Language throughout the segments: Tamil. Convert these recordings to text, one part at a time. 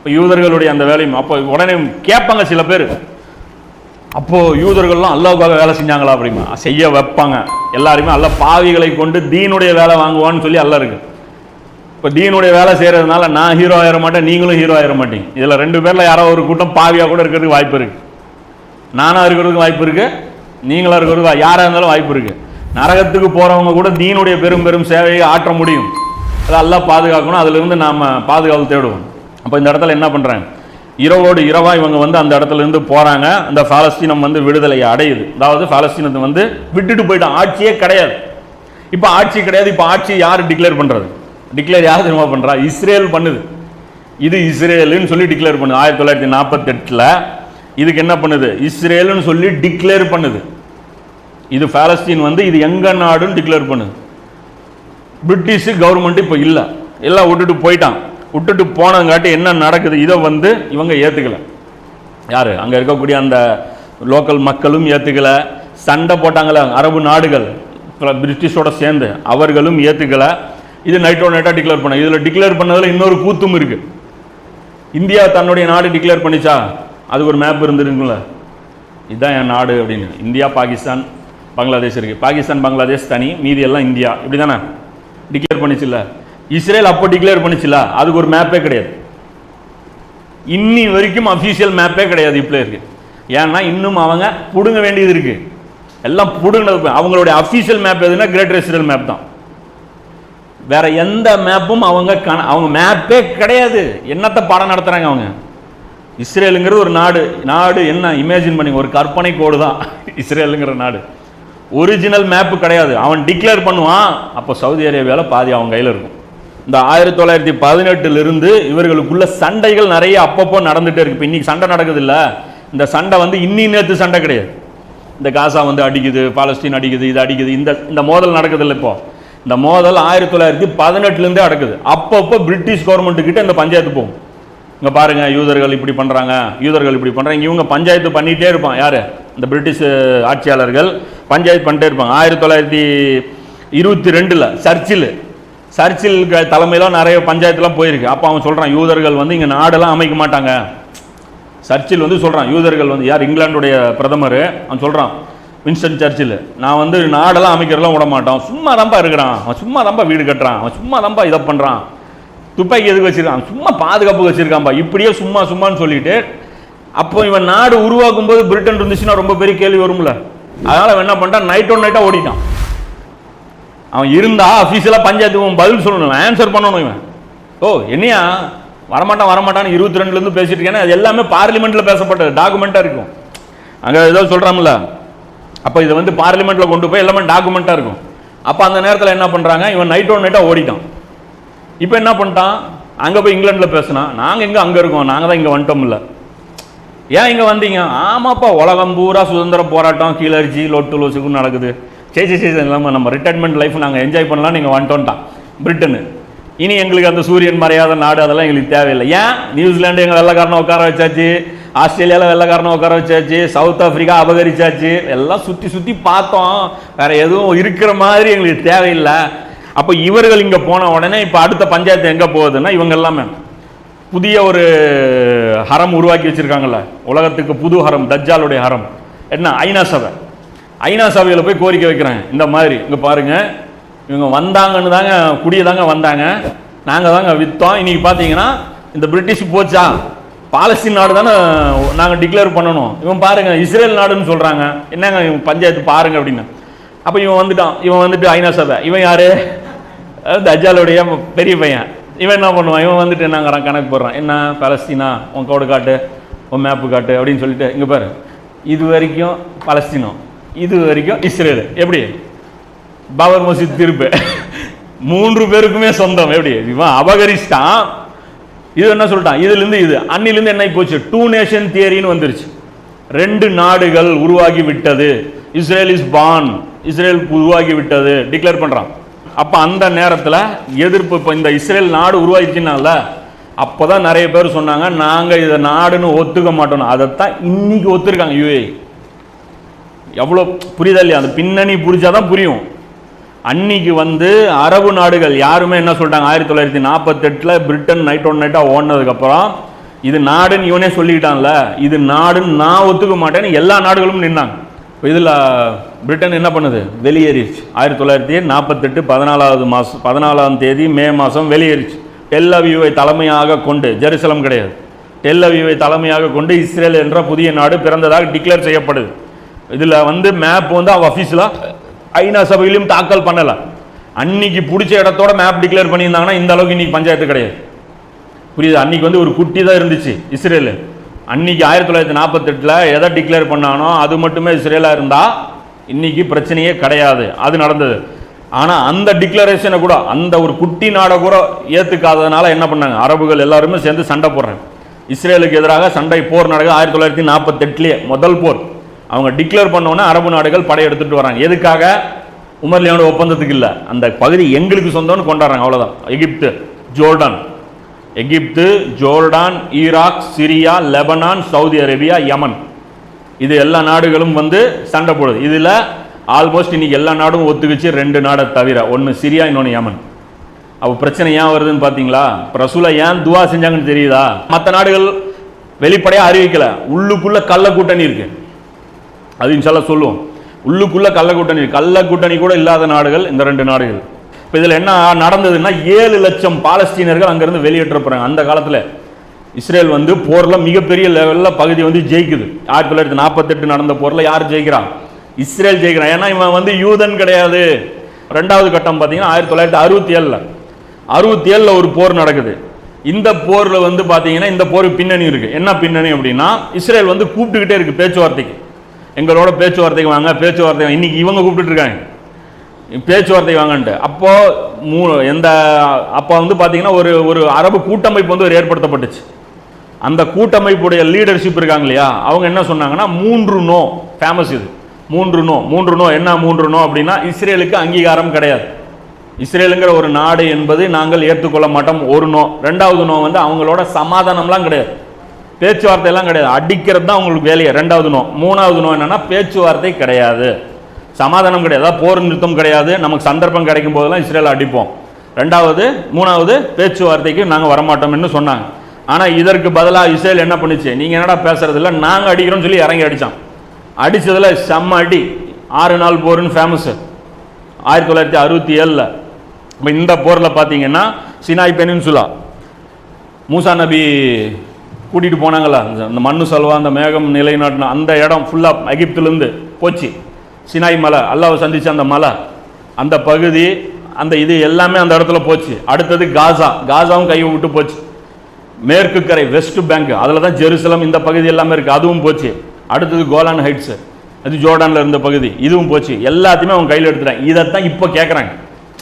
இப்போ யூதர்களுடைய அந்த வேலையும் அப்போ உடனே கேட்பாங்க சில பேர். அப்போது யூதர்கள்லாம் அல்லாவுக்காக வேலை செஞ்சாங்களா அப்படிமா? செய்ய வைப்பாங்க. எல்லாருமே அல்ல பாவிகளை கொண்டு தீனுடைய வேலை வாங்குவான்னு சொல்லி அல்ல இருக்கு. இப்போ தீனுடைய வேலை செய்கிறதுனால நான் ஹீரோ ஆயிட மாட்டேன் நீங்களும் ஹீரோ ஆயிட மாட்டீங்க. இதில் ரெண்டு பேரில் யாரோ ஒரு கூட்டம் பாவியாக கூட இருக்கிறதுக்கு வாய்ப்பு இருக்குது நானாக இருக்கிறதுக்கு வாய்ப்பு இருக்குது நீங்களாக இருக்கிறதுக்கு யாராக இருந்தாலும் வாய்ப்பு இருக்குது நரகத்துக்கு போகிறவங்க கூட தீனுடைய பெரும் பெரும் சேவையை ஆற்ற முடியும். அதை எல்லாம் பாதுகாக்கணும். அதிலிருந்து இருந்து நாம பாதுகாப்பு தேடுவோம். அப்போ இந்த இடத்துல என்ன பண்ணுறாங்க இரவோடு இரவாக இவங்க வந்து அந்த இடத்துலேருந்து போகிறாங்க அந்த பாலஸ்தீனம் வந்து விடுதலையை அடையுது. அதாவது பாலஸ்தீனத்தை வந்து விட்டுட்டு போயிட்டான். ஆட்சியே கிடையாது. இப்போ ஆட்சி கிடையாது. இப்போ ஆட்சி யார் டிக்ளேர் பண்ணுறது டிக்ளேர் யார் தெரியுமா பண்ணுறா இஸ்ரேல் பண்ணுது. இது இஸ்ரேலுன்னு சொல்லி டிக்ளேர் பண்ணுது. ஆயிரத்தி தொள்ளாயிரத்தி நாற்பத்தெட்டில் இதுக்கு என்ன பண்ணுது? இஸ்ரேலுன்னு சொல்லி டிக்ளேர் பண்ணுது. இது பாலஸ்தீன் வந்து இது எங்கள் நாடுன்னு டிக்ளேர் பண்ணுது. பிரிட்டிஷு கவர்மெண்ட் இப்போ இல்லை. எல்லாம் விட்டுட்டு போயிட்டான். விட்டுட்டு போனங்காட்டி என்ன நடக்குது? இதை வந்து இவங்க ஏற்றுக்கல யார்? அங்கே இருக்கக்கூடிய அந்த லோக்கல் மக்களும் ஏற்றுக்கல சண்டை போட்டாங்களே அரபு நாடுகள் பிரிட்டிஷோட சேர்ந்து அவர்களும் ஏற்றுக்கல இது நைட்டோ நைட்டாக டிக்ளேர் பண்ண. இதில் டிக்ளேர் பண்ணதில் இன்னொரு கூத்தும் இருக்குது இந்தியா தன்னுடைய நாடு டிக்ளேர் பண்ணிச்சா? அதுக்கு ஒரு மேப் இருந்துருக்குங்கள இதுதான் என் நாடு அப்படின்னு. இந்தியா பாகிஸ்தான் பங்களாதேஷ் இருக்குது பாகிஸ்தான் பங்களாதேஷ் தனி. மீதி எல்லாம் இந்தியா. இப்படி தானே டிக்ளேர் பண்ணிச்சுல்ல. இஸ்ரேல் அப்போ டிக்ளேர் பண்ணிச்சுல அதுக்கு ஒரு மேப்பே கிடையாது. இன்னி வரைக்கும் அஃபீஷியல் மேப்பே கிடையாது இப்போ இருக்கு. ஏன்னா இன்னும் அவங்க பிடுங்க வேண்டியது இருக்கு. எல்லாம் பிடுங்கினது அவங்களுடைய அஃபீஷியல் மேப் எதுனா கிரேட்டர் இஸ்ரேல் மேப் தான். வேற எந்த மேப்பும் அவங்க கண- அவங்க மேப்பே கிடையாது. என்னத்தை பாடம் நடத்துறாங்க அவங்க? இஸ்ரேலுங்கிறது ஒரு நாடு. நாடு என்ன? இமேஜின் பண்ணி ஒரு கற்பனை கோடு தான். இஸ்ரேலுங்கிற நாடு. ஒரிஜினல் மேப்பு கிடையாது. அவன் டிக்ளேர் பண்ணுவான் அப்போ சவுதி அரேபியாவில் பாதி அவன் கையில் இருக்கும். இந்த ஆயிரத்தி தொள்ளாயிரத்தி பதினெட்டுலேருந்து இவர்களுக்குள்ள சண்டைகள் நிறைய அப்பப்போ நடந்துட்டே இருக்கு. இப்போ இன்னைக்கு சண்டை நடக்குது இல்ல இந்த சண்டை வந்து இன்னி நேற்று சண்டை கிடையாது. இந்த காசா வந்து அடிக்குது பாலஸ்தீன் அடிக்குது இது அடிக்குது இந்த இந்த மோதல் நடக்குது இல்லை இப்போ. இந்த மோதல் ஆயிரத்தி தொள்ளாயிரத்தி பதினெட்டுலேருந்தே நடக்குது. அப்பப்போ பிரிட்டிஷ் கவர்மெண்ட் கிட்ட இந்த பஞ்சாயத்து போகும். இங்க பாருங்க யூதர்கள் இப்படி பண்றாங்க யூதர்கள் இப்படி பண்றாங்க. இவங்க பஞ்சாயத்து பண்ணிட்டே இருப்பான் யாரு? இந்த பிரிட்டிஷ் ஆட்சியாளர்கள் பஞ்சாயத்து பண்ணிட்டே இருப்பாங்க. ஆயிரத்தி தொள்ளாயிரத்தி இருபத்தி ரெண்டுல சர்ச்சில் சர்ச்சில் தலைமையில் நிறைய பஞ்சாயத்துலாம் போயிருக்கு. அப்போ அவன் சொல்கிறான் யூதர்கள் வந்து இங்கே நாடெல்லாம் அமைக்க மாட்டாங்க. சர்ச்சில் வந்து சொல்கிறான் யூதர்கள் வந்து யார்? இங்கிலாந்துடைய பிரதமர். அவன் சொல்கிறான் வின்ஸ்டன் சர்ச்சில் நான் வந்து நாடெல்லாம் அமைக்கிறதெல்லாம் விட மாட்டான் சும்மா தம்பா இருக்கிறான். அவன் சும்மா தம்பா வீடு கட்டுறான். அவன் சும்மா தம்பா இதை பண்ணுறான் துப்பாக்கி எதுக்கு வச்சுருக்கான்? சும்மா பாதுகாப்பு வச்சுருக்கான்பா. இப்படியே சும்மா சும்மான்னு சொல்லிட்டு அப்போ இவன் நாடு உருவாக்கும் போது பிரிட்டன் இருந்துச்சுன்னா ரொம்ப பெரிய கேள்வி வரும்ல. அதனால் அவன் என்ன பண்ணிட்டான்? நைட் ஒன் நைட்டாக ஓடிட்டான். அவன் இருந்தா அஃபீஷியலாக பஞ்சாயத்துக்கு பதில் சொல்லணும் ஆன்சர் பண்ணணும் இவன். ஓ என்னையா? வரமாட்டான் வரமாட்டான்னு இருபத்தி ரெண்டுலேருந்து பேசிட்டு இருக்கேன் அது எல்லாமே பார்லிமெண்ட்டில் பேசப்பட்டது டாக்குமெண்ட்டாக இருக்கும். அங்கே ஏதோ சொல்கிறாமல அப்போ இதை வந்து பார்லிமெண்ட்டில் கொண்டு போய் எல்லாமே டாக்குமெண்ட்டாக இருக்கும். அப்போ அந்த நேரத்தில் என்ன பண்ணுறாங்க இவன் நைட் ஒன் நைட்டாக ஓடிட்டான். இப்போ என்ன பண்ணிட்டான்? அங்கே போய் இங்கிலாண்டில் பேசினான் நாங்கள் எங்கே அங்கே இருக்கோம் நாங்கள் தான் இங்கே வந்துட்டோம்ல. ஏன் இங்கே வந்தீங்க? ஆமாப்பா உலகம் பூரா சுதந்திர போராட்டம் கீழறிச்சி லொட்டு லோசுக்கும் நடக்குது. சரி சரி இல்லாமல் நம்ம ரிட்டைர்மெண்ட் லைஃப் நாங்கள் என்ஜாய் பண்ணலாம் நீங்கள் வந்துட்டோன்ட்டான் பிரிட்டனு இனி எங்களுக்கு அந்த சூரியன் மறையாத நாடு அதெல்லாம் எங்களுக்கு தேவையில்லை. ஏன்? நியூசிலாண்டு எங்கள் வெள்ளக்காரனை உட்கார வச்சாச்சு. ஆஸ்திரேலியாவில் வெள்ளக்காரனை உட்கார வச்சாச்சு. சவுத் ஆஃப்ரிக்கா அபகரிச்சாச்சு. எல்லாம் சுற்றி சுற்றி பார்த்தோம். வேறு எதுவும் இருக்கிற மாதிரி எங்களுக்கு தேவையில்லை. அப்போ இவர்கள் இங்கே போன உடனே இப்போ அடுத்த பஞ்சாயத்து எங்கே போகுதுன்னா இவங்க எல்லாமே. புதிய ஒரு ஹரம் உருவாக்கி வச்சிருக்காங்கல்ல. உலகத்துக்கு புது ஹரம் தஜ்ஜாலுடைய ஹரம். என்ன? ஐநா சபை. ஐநா சபையில் போய் கோரிக்கை வைக்கிறாங்க இந்த மாதிரி இங்கே பாருங்க. இவங்க வந்தாங்கன்னு தாங்க குடிய தாங்க வந்தாங்க. நாங்கள் தாங்க விற்றோம் இன்னைக்கு பார்த்தீங்கன்னா இந்த பிரிட்டிஷ் போச்சா? பாலஸ்தீன் நாடு தானே நாங்கள் டிக்ளேர் பண்ணணும். இவன் பாருங்க இஸ்ரேல் நாடுன்னு சொல்கிறாங்க என்னங்க இவன் பஞ்சாயத்து பாருங்க அப்படின்னு. அப்போ இவன் வந்துட்டான். இவன் வந்துட்டு ஐநா சபை. இவன் யாரு? தஜாலுடைய பெரிய பையன். இவன் என்ன பண்ணுவான்? இவன் வந்துட்டு என்னங்கிறான் கணக்கு போடுறான். என்ன பலஸ்தீனா? உன் கோடு காட்டு உன் மேப்பு காட்டு அப்படின்னு சொல்லிட்டு இங்கே பாரு. இது வரைக்கும் பலஸ்தீனம். இது வரைக்கும் இஸ்ரேல். எப்படி? பாபர் மசூத் திருப்பு மூன்று பேருக்குமே சொந்தம். எப்படி? இவன் அபகரிச்சிட்டான். இது என்ன சொல்லிட்டான்? இதுலேருந்து இது அன்னிலேருந்து என்ன போச்சு? டூ நேஷன் தியரின்னு வந்துருச்சு. ரெண்டு நாடுகள் உருவாகி விட்டது. இஸ்ரேல் இஸ் பான் இஸ்ரேல் உருவாகி விட்டது. டிக்ளேர் பண்ணுறான் அப்போ அந்த நேரத்தில் எதிர்ப்பு இப்போ இந்த இஸ்ரேல் நாடு உருவாகிருச்சுனால அப்போ தான் நிறைய பேர் சொன்னாங்க நாங்கள் இதை நாடுன்னு ஒத்துக்க மாட்டோம் அதைத்தான் இன்னைக்கு ஒத்துருக்காங்க யூஏ எவ்வளோ புரியுதா இல்லையா? அந்த பின்னணி புரிஞ்சாதான் புரியும். அன்னைக்கு வந்து அரபு நாடுகள் யாருமே என்ன சொல்லிட்டாங்க? ஆயிரத்தி தொள்ளாயிரத்தி நாற்பத்தெட்டில் பிரிட்டன் நைட் ஒன் நைட்டாக ஓடினதுக்கப்புறம் இது நாடுன்னு இவனே சொல்லிக்கிட்டான்ல இது நாடுன்னு நான் ஒத்துக்க மாட்டேன்னு எல்லா நாடுகளும் நின்னாங்க. இதில் பிரிட்டன் என்ன பண்ணுது? வெளியேறிச்சு ஆயிரத்தி தொள்ளாயிரத்தி நாற்பத்தெட்டு பதினாலாவது மாதம் பதினாலாம் தேதி மே மாதம் வெளியேறிச்சு. டெல்லவியூவை தலைமையாக கொண்டு ஜெருசலம் கிடையாது. டெல்லவியூவை தலைமையாக கொண்டு இஸ்ரேல் என்ற புதிய நாடு பிறந்ததாக டிக்ளேர் செய்யப்படுது. இதில் வந்து மேப் வந்து அவ அஃபீஷியலாக ஐநா சபையிலும் தாக்கல் பண்ணலை. அன்னைக்கு பிடிச்ச இடத்தோட மேப் டிக்ளேர் பண்ணியிருந்தாங்கன்னா இந்த அளவுக்கு இன்னைக்கு பஞ்சாயத்து கிடையாது. புரியுது? அன்னைக்கு வந்து ஒரு குட்டி தான் இருந்துச்சு இஸ்ரேல். அன்னைக்கு ஆயிரத்தி தொள்ளாயிரத்தி நாற்பத்தெட்டில் எதை டிக்ளேர் பண்ணானோ அது மட்டுமே இஸ்ரேலாக இருந்தால் இன்னைக்கு பிரச்சனையே கிடையாது. அது நடந்தது. ஆனால் அந்த டிக்ளரேஷனை கூட அந்த ஒரு குட்டி நாடை கூட ஏற்றுக்காததுனால என்ன பண்ணாங்க? அரபுகள் எல்லாருமே சேர்ந்து சண்டை போடுறாங்க. இஸ்ரேலுக்கு எதிராக சண்டை போர் நடக்குது ஆயிரத்தி தொள்ளாயிரத்தி நாற்பத்தெட்டுலேயே முதல் போர். அவங்க டிக்ளேர் பண்ணோன்னே அரபு நாடுகள் படையெடுத்துட்டு வராங்க. எதுக்காக? உமர்லியோட ஒப்பந்தத்துக்கு இல்லை. அந்த பகுதி எங்களுக்கு சொந்தம்னு கொண்டாடுறாங்க. அவ்வளோதான் Egypt Jordan. Egypt Jordan Iraq Syria Lebanon Saudi Arabia Yemen. இது எல்லா நாடுகளும் வந்து சண்டை போடுது. இதில் ஆல்மோஸ்ட் இன்றைக்கி எல்லா நாடும் ஒத்துக்கிச்சு ரெண்டு நாடை தவிர. ஒன்று சிரியா இன்னொன்று யமன். அப்போ பிரச்சனை ஏன் வருதுன்னு பார்த்தீங்களா பிரசுலை ரசூலா ஏன் துவா செஞ்சாங்கன்னு தெரியுதா? மற்ற நாடுகள் வெளிப்படையாக அறிவிக்கலை. உள்ளுக்குள்ளே கள்ள கூட்டணி இருக்குது அது இன்ஷால்லா சொல்லுவோம் உள்ளுக்குள்ளே கள்ள கூட்டணி கள்ள கூட்டணி கூட இல்லாத நாடுகள் இந்த ரெண்டு நாடுகள். இப்போ இதில் என்ன நடந்ததுன்னா ஏழு லட்சம் பாலஸ்தீனர்கள் அங்கேருந்து வெளியேற்றப்படுறாங்க. அந்த காலத்தில் இஸ்ரேல் வந்து போரில் மிகப்பெரிய லெவலில் பகுதி வந்து ஜெயிக்குது. ஆயிரத்தி தொள்ளாயிரத்தி நாற்பத்தெட்டு நடந்த போரில் யார் ஜெயிக்கிறான்? இஸ்ரேல் ஜெயிக்கிறான். ஏன்னா இவன் வந்து யூதன் கிடையாது. ரெண்டாவது கட்டம் பார்த்தீங்கன்னா ஆயிரத்தி தொள்ளாயிரத்தி அறுபத்தி ஏழில் அறுபத்தி ஏழில் ஒரு போர் நடக்குது. இந்த போரில் வந்து பார்த்தீங்கன்னா இந்த போருக்கு பின்னணி இருக்குது என்ன பின்னணி அப்படின்னா இஸ்ரேல் வந்து கூப்பிட்டுக்கிட்டே இருக்குது பேச்சுவார்த்தைக்கு. எங்களோட பேச்சுவார்த்தைக்கு வாங்க பேச்சுவார்த்தை வாங்க. இன்னைக்கு இவங்க கூப்பிட்டுருக்காங்க பேச்சுவார்த்தை வாங்கன்ட்டு. அப்போது மூ எந்த அப்போ வந்து பார்த்தீங்கன்னா ஒரு ஒரு அரபு கூட்டமைப்பு வந்து ஒரு ஏற்படுத்தப்பட்டுச்சு. அந்த கூட்டமைப்புடைய லீடர்ஷிப் இருக்காங்க இல்லையா? அவங்க என்ன சொன்னாங்கன்னா மூன்று நோ ஃபேமஸ் இது. மூன்று நோ மூன்று நோ என்ன மூன்று நோ அப்படின்னா இஸ்ரேலுக்கு அங்கீகாரம் கிடையாது. இஸ்ரேலுங்கிற ஒரு நாடு என்பது நாங்கள் ஏற்றுக்கொள்ள மாட்டோம். ஒரு நோ. ரெண்டாவது நோ வந்து அவங்களோட சமாதானம்லாம் கிடையாது. பேச்சுவார்த்தையெல்லாம் கிடையாது. அடிக்கிறது தான் உங்களுக்கு வேலையை. ரெண்டாவது நோ மூணாவது நோ என்னென்னா பேச்சுவார்த்தை கிடையாது. சமாதானம் கிடையாது. போர் நிறுத்தம் கிடையாது. நமக்கு சந்தர்ப்பம் கிடைக்கும் போதெல்லாம் இஸ்ரேல் அடிப்போம். ரெண்டாவது மூணாவது பேச்சுவார்த்தைக்கு நாங்கள் வரமாட்டோம்னு சொன்னாங்க. ஆனால் இதற்கு பதிலாக இஸ்ரேல் என்ன பண்ணுச்சு? நீங்கள் என்னடா பேசுறதில்ல இல்லை? நாங்கள் அடிக்கிறோம்னு சொல்லி இறங்கி அடித்தான் அடித்ததில் செம்ம அடி. ஆறு நாள் போர்னு ஃபேமஸு ஆயிரத்தி தொள்ளாயிரத்தி அறுபத்தி ஏழில். இப்போ இந்த போரில் பார்த்தீங்கன்னா சினாய் பெனின்சுலா. மூசா நபி கூட்டிகிட்டு போனாங்களா? அந்த- மண்ணு சல்வா அந்த மேகம் நிலைநாட்டின அந்த இடம் ஃபுல்லாக எகிப்துலேருந்து போச்சு. சினாய் மலை அல்லாவை சந்தித்த அந்த மலை அந்த பகுதி அந்த இது எல்லாமே அந்த இடத்துல போச்சு. அடுத்தது காசா. காசாவும் கையை விட்டு போச்சு. மேற்கு கரை வெஸ்ட் பேங்க் அதில் தான் ஜெருசலம் இந்த பகுதி எல்லாமே இருக்குது அதுவும் போச்சு. அடுத்தது கோலான் ஹைட்ஸ் அது ஜோர்டானில் இருந்த பகுதி இதுவும் போச்சு. எல்லாத்தையுமே அவங்க கையில் எடுத்துட்டாங்க இதைத்தான் இப்போ கேட்குறாங்க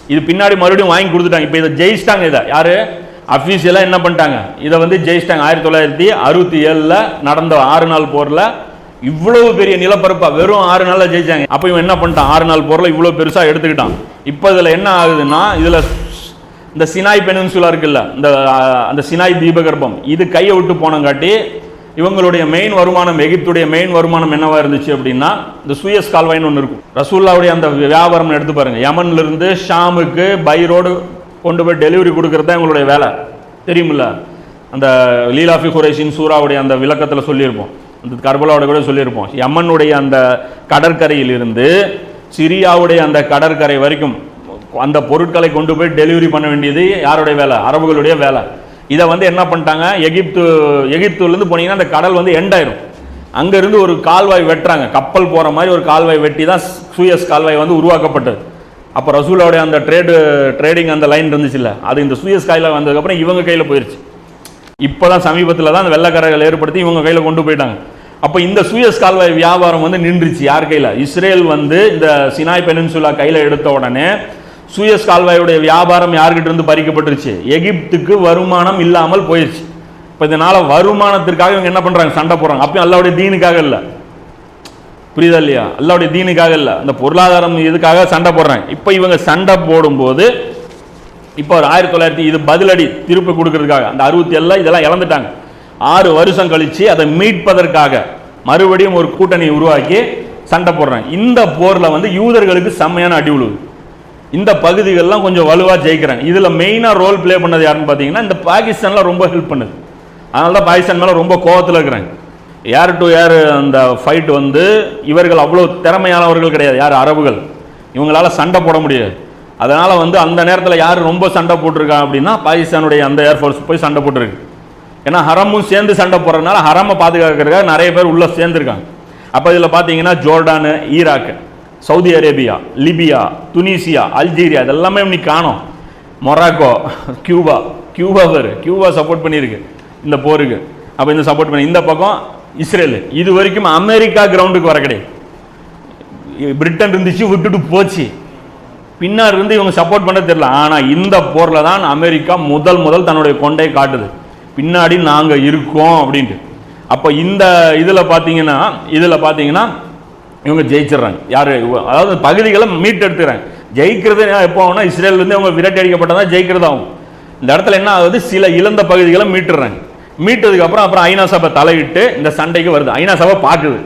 இது பின்னாடி மறுபடியும் வாங்கி கொடுத்துட்டாங்க. இப்போ இதை ஜெயிச்சிட்டாங்க இதை. யார்? அஃபீஷியலாக என்ன பண்ணிட்டாங்க? இதை வந்து ஜெயிச்சிட்டாங்க. ஆயிரத்தி தொள்ளாயிரத்தி அறுபத்தி ஏழில் நடந்த ஆறு நாள் போரில் இவ்வளவு பெரிய நிலப்பரப்பா வெறும் ஆறு நாளில் ஜெயிச்சாங்க. அப்போ இவன் என்ன பண்ணிட்டான்? ஆறு நாள் போரில் இவ்வளோ பெருசாக எடுத்துக்கிட்டான். இப்போ இதில் என்ன ஆகுதுன்னா இதில் இந்த சினாய் பெனின்சுலா இருக்குல்ல இந்த அந்த சினாய் தீபகற்பம் இது கையை விட்டு போனங்காட்டி இவங்களுடைய மெயின் வருமானம் எகிப்துடைய மெயின் வருமானம் என்னவா இருந்துச்சு அப்படின்னா இந்த சுயஸ் கால்வாய்னு ஒன்று இருக்கும். ரசூல்லாவுடைய அந்த வியாபாரம் எடுத்து பாருங்க. யமன்ல இருந்து ஷாமுக்கு பை ரோடு கொண்டு போய் டெலிவரி கொடுக்குறது தான் இவங்களுடைய வேலை. தெரியுமில்ல? அந்த லீலாஃபி குரேஷின் சூறாவுடைய அந்த விளக்கத்தில் சொல்லியிருப்போம். அந்த கர்பலாவோட கூட சொல்லியிருப்போம். யமனுடைய அந்த கடற்கரையிலிருந்து சிரியாவுடைய அந்த கடற்கரை வரைக்கும் அந்த பொருட்களை கொண்டு போய் டெலிவரி பண்ண வேண்டியது யாருடைய வேலை? அரபுகளுடைய வேலை. இதை வந்து என்ன பண்ணிட்டாங்க? எகிப்து எகிப்துலேருந்து போனீங்கன்னா அந்த கடல் வந்து எண்ட் ஆயிரும். அங்கேருந்து ஒரு கால்வாய் வெட்டுறாங்க. கப்பல் போகிற மாதிரி ஒரு கால்வாய் வெட்டி தான் சூயஸ் கால்வாய் வந்து உருவாக்கப்பட்டது. அப்போ ரசூலோடைய அந்த ட்ரேடு ட்ரேடிங் அந்த லைன் இருந்துச்சுல்ல அது இந்த சூயஸ் கையில் வந்ததுக்கப்புறம் இவங்க கையில் போயிடுச்சு இப்போ தான் சமீபத்தில் தான் அந்த வெள்ளக்காரர்கள் ஏற்படுத்தி இவங்க கையில் கொண்டு போயிட்டாங்க. அப்போ இந்த சூயஸ் கால்வாய் வியாபாரம் வந்து நின்றுச்சு யார் கையில்? இஸ்ரேல் வந்து இந்த சினாய் பெனின்சுலா கையில் எடுத்த உடனே சூயஸ் கால்வாயுடைய வியாபாரம் யார்கிட்ட இருந்து பறிக்கப்பட்டுருச்சு? எகிப்துக்கு வருமானம் இல்லாமல் போயிடுச்சு இப்போ இதனால் வருமானத்திற்காக இவங்க என்ன பண்ணுறாங்க சண்டை போடுறாங்க. அப்பயும் அல்லாவுடைய தீனுக்காக இல்லை. புரியுதா இல்லையா? அல்லாவுடைய தீனுக்காக இல்லை. அந்த பொருளாதாரம் இதுக்காக சண்டை போடுறாங்க. இப்போ இவங்க சண்டை போடும்போது இப்போ ஒரு ஆயிரத்தி தொள்ளாயிரத்தி இது பதிலடி திருப்பி கொடுக்கறதுக்காக அந்த அறுபத்தி ஏழில் இதெல்லாம் இழந்துட்டாங்க. ஆறு வருஷம் கழித்து அதை மீட்பதற்காக மறுபடியும் ஒரு கூட்டணி உருவாக்கி சண்டை போடுறாங்க. இந்த போரில் வந்து யூதர்களுக்கு செம்மையான அடி உழுது இந்த பகுதிகளெலாம் கொஞ்சம் வலுவாக ஜெயிக்கிறாங்க. இதில் மெயினாக ரோல் ப்ளே பண்ணது யாருன்னு பார்த்தீங்கன்னா இந்த பாகிஸ்தான்லாம் ரொம்ப ஹெல்ப் பண்ணுது. அதனால தான் பாகிஸ்தான் மேலே ரொம்ப கோவத்தில் இருக்கிறாங்க. ஏர் டு ஏர் அந்த ஃபைட் வந்து இவர்கள் அவ்வளோ திறமையானவர்கள் கிடையாது. யார் அரபுகள்? இவங்களால சண்டை போட முடியாது. அதனால் வந்து அந்த நேரத்தில் யார் ரொம்ப சண்டை போட்டிருக்கா அப்படின்னா பாகிஸ்தானுடைய அந்த ஏர்ஃபோர்ஸ் போய் சண்டை போட்டிருக்கு. ஏன்னா ஹரமும் சேர்ந்து சண்டை போடுறதுனால ஹரமை பாதுகாக்கிறதுக்காக நிறைய பேர் உள்ளே சேர்ந்துருக்காங்க. அப்போ இதில் பார்த்தீங்கன்னா Jordan Iraq Saudi Arabia Libya Tunisia Algeria இதெல்லாமே இன்னைக்கு காணோம். மொராக்கோ கியூபா கியூபா பேர். கியூபா சப்போர்ட் பண்ணியிருக்கு. இந்த போருக்கு. அப்போ இந்த சப்போர்ட் பண்ணி இந்த பக்கம் இஸ்ரேல். இது வரைக்கும் அமெரிக்கா கிரவுண்டுக்கு வர கிடையாது பிரிட்டன் இருந்துச்சு விட்டுட்டு போச்சு. பின்னாடி இருந்து இவங்க சப்போர்ட் பண்ண தெரியல. ஆனால் இந்த போரில் தான் அமெரிக்கா முதல் முதல் தன்னுடைய கொண்டை காட்டுது. பின்னாடி நாங்கள் இருக்கோம் அப்படின்ட்டு. அப்போ இந்த இதில் பார்த்தீங்கன்னா இதில் பார்த்தீங்கன்னா இவங்க ஜெயிச்சிடுறாங்க. யார்? அதாவது பகுதிகளை மீட்டெடுத்துறாங்க ஜெயிக்கிறது எப்போ ஆகும்னா இஸ்ரேல்லேருந்து அவங்க விரட்டி அடிக்கப்பட்டதான் ஜெயிக்கிறதாகும் இந்த இடத்துல என்ன ஆகுது? சில இழந்த பகுதிகளை மீட்டுறாங்க. மீட்டதுக்கு அப்புறம் அப்புறம் ஐநா சபை தலையிட்டு இந்த சண்டைக்கு வருது. ஐநா சபை பார்க்குது.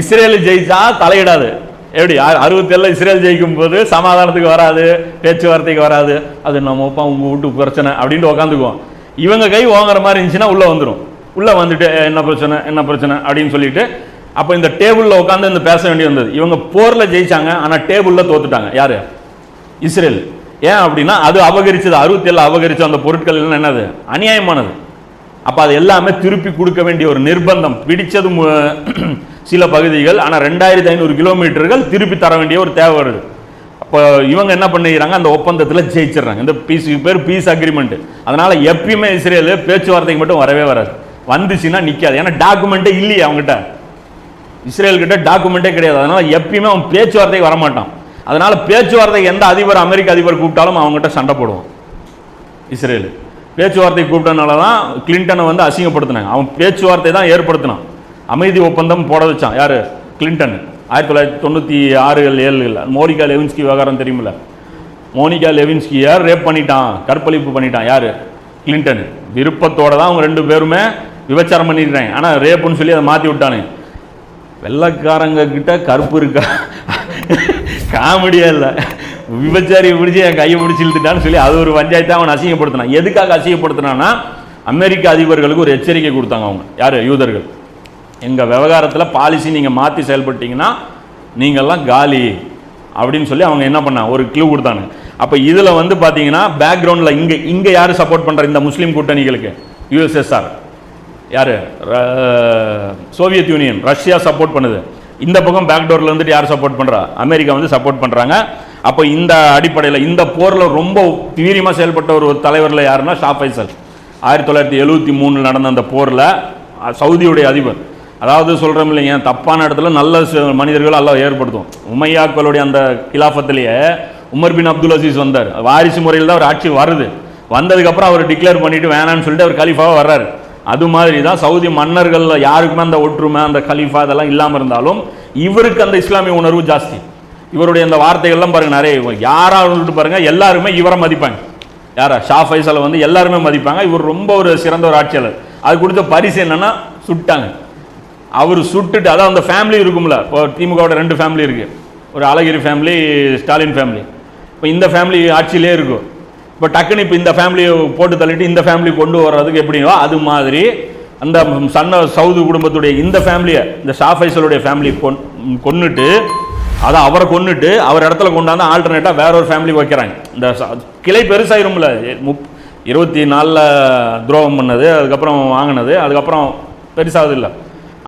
இஸ்ரேல் ஜெயிச்சா தலையிடாது. எப்படி? அறுபத்தி ஏழில் இஸ்ரேல் ஜெயிக்கும் போது சமாதானத்துக்கு வராது பேச்சுவார்த்தைக்கு வராது. அது நம்ம அப்பா உங்கள் வீட்டு பிரச்சனை அப்படின்ட்டு உட்காந்துக்குவோம் இவங்க கை ஓங்குற மாதிரி இருந்துச்சுன்னா உள்ளே வந்துடும் உள்ளே வந்துட்டு என்ன பிரச்சனை என்ன பிரச்சனை? அப்படின்னு சொல்லிட்டு அப்போ இந்த டேபிளில் உட்காந்து இந்த பேச வேண்டி வந்தது. இவங்க போரில் ஜெயிச்சாங்க ஆனால் டேபிளில் தோத்துட்டாங்க. யார்? இஸ்ரேல். ஏன் அப்படின்னா அது அபகரிச்சது. அறுபத்தி ஏழு அபகரிச்ச அந்த பொருட்கள் என்னது? அநியாயமானது. அப்போ அது எல்லாமே திருப்பி கொடுக்க வேண்டிய ஒரு நிர்பந்தம். பிடிச்சது மு- சில பகுதிகள் ஆனால் ரெண்டாயிரத்தி ஐநூறு கிலோமீட்டர்கள் திருப்பி தர வேண்டிய ஒரு தேவை வருது. அப்போ இவங்க என்ன பண்ணிக்கிறாங்க அந்த ஒப்பந்தத்தில் ஜெயிச்சிடுறாங்க. இந்த பீஸ் பேர் பீஸ் அக்ரிமெண்ட். அதனால் எப்பயுமே இஸ்ரேல் பேச்சுவார்த்தைக்கு மட்டும் வரவே வராது. வந்துச்சுன்னா நிற்காது ஏன்னா டாக்குமெண்ட்டே இல்லையே அவங்ககிட்ட. இஸ்ரேல்கிட்ட டாக்குமெண்ட்டே கிடையாது. அதனால் எப்பயுமே அவன் பேச்சுவார்த்தைக்கு வரமாட்டான். அதனால் பேச்சுவார்த்தைக்கு எந்த அதிபர் அமெரிக்க அதிபர் கூப்பிட்டாலும் அவங்ககிட்ட சண்டை போடுவான். இஸ்ரேலு. பேச்சுவார்த்தை கூப்பிட்டனால தான் கிளின்டனை வந்து அசிங்கப்படுத்தினாங்க. அவன் பேச்சுவார்த்தை தான் ஏற்படுத்தினான். அமைதி ஒப்பந்தம் போட வச்சான். யார்? கிளின்டன் ஆயிரத்தி தொள்ளாயிரத்தி தொண்ணூற்றி ஆறுகள் ஏழுகள். மோனிகா லெவின்ஸ்கி விவகாரம் தெரியுமில்ல? மோனிகா லெவின்ஸ்கி யார்? ரேப் பண்ணிட்டான். கற்பழிப்பு பண்ணிட்டான். யார்? கிளின்டன் விருப்பத்தோட தான் அவங்க ரெண்டு பேருமே விபச்சாரம் பண்ணிடுறாங்க ஆனால் ரேப்புன்னு சொல்லி அதை மாற்றி விட்டானு. வெள்ளக்காரங்க கிட்ட கருப்பு இருக்கா? காமெடியா இல்லை. விபச்சாரி பிடிச்சி என் கையை பிடிச்சி இழுத்துட்டான்னு சொல்லி அது ஒரு பஞ்சாயத்தை அவன் அசிங்கப்படுத்தினான். எதுக்காக அசிங்கப்படுத்தினான்னா அமெரிக்க அதிபர்களுக்கு ஒரு எச்சரிக்கை கொடுத்தாங்க அவங்க. யார்? யூதர்கள். எங்கள் விவகாரத்தில் பாலிசி நீங்கள் மாற்றி செயல்பட்டீங்கன்னா நீங்கள்லாம் காலி அப்படின்னு சொல்லி அவங்க என்ன பண்ணாங்க? ஒரு க்ளூ கொடுத்தாங்க. அப்போ இதில் வந்து பார்த்தீங்கன்னா பேக்ரவுண்டில் இங்கே இங்கே யார் சப்போர்ட் பண்ணுற இந்த முஸ்லீம் கூட்டணிகளுக்கு? யூஎஸ்எஸ்ஆர் யார்? Soviet Union. ரஷ்யா சப்போர்ட் பண்ணுது. இந்த பக்கம் பேக்டோரில் இருந்துட்டு யார் சப்போர்ட் பண்ணுறா அமெரிக்கா வந்து சப்போர்ட் பண்ணுறாங்க அப்போ இந்த அடிப்படையில் இந்த போரில் ரொம்ப தீவிரமாக செயல்பட்ட ஒரு தலைவரில் யாருன்னா ஷா ஃபைசல். ஆயிரத்தி தொள்ளாயிரத்தி எழுபத்தி மூணில் நடந்த அந்த போரில் சவுதியுடைய அதிபர். அதாவது சொல்கிறோம் இல்லைங்க தப்பான இடத்துல நல்ல மனிதர்கள் எல்லாம் ஏற்படுத்தும். உமையாக்களுடைய அந்த கிலாஃபத்திலேயே உமர் பின் அப்துல் அசீஸ் வந்தார். வாரிசு முறையில் தான் அவர் ஆட்சி வருது. வந்ததுக்கப்புறம் அவர் டிக்ளேர் பண்ணிட்டு வேணான்னு சொல்லிட்டு அவர் கலீஃபாவாக வர்றாரு. அது மாதிரி தான் சவுதி மன்னர்களில் யாருக்குமே அந்த ஒற்றுமை அந்த கலீஃபா அதெல்லாம் இல்லாமல் இருந்தாலும் இவருக்கு அந்த இஸ்லாமிய உணர்வு ஜாஸ்தி. இவருடைய அந்த வார்த்தைகள்லாம் பாருங்க நிறைய யாராக இருந்துட்டு பாருங்க எல்லாருமே இவரை மதிப்பாங்க. யாரா? ஷா ஃபைசலை வந்து எல்லாருமே மதிப்பாங்க. இவர் ரொம்ப ஒரு சிறந்த ஒரு ஆட்சியாளர். அது கொடுத்த பரிசு என்னன்னா சுட்டாங்க. அவர் சுட்டுட்டு அதான் அந்த ஃபேமிலி இருக்கும்ல. இப்போ திமுகவோட ரெண்டு ஃபேமிலி இருக்கு. ஒரு அழகிரி ஃபேமிலி ஸ்டாலின் ஃபேமிலி இப்போ இந்த ஃபேமிலி ஆட்சியிலே இருக்கும். இப்போ டக்குன்னு இப்போ இந்த ஃபேமிலியை போட்டு தள்ளிட்டு இந்த ஃபேமிலி கொண்டு வர்றதுக்கு எப்படியோ அது மாதிரி அந்த சன்ன சவுது குடும்பத்துடைய இந்த ஃபேமிலியை இந்த ஷா ஃபைசலுடைய ஃபேமிலி கொன் கொன்னுட்டு அதை அவரை கொன்னுட்டு அவர் இடத்துல கொண்டாந்து ஆல்டர்னேட்டாக வேற ஒரு ஃபேமிலி வைக்கிறாங்க. இந்த கிளை பெருசாயிரும்ல. முப் இருபத்தி நாலில் துரோகம் பண்ணது அதுக்கப்புறம் வாங்கினது அதுக்கப்புறம் பெருசாகுது இல்லை.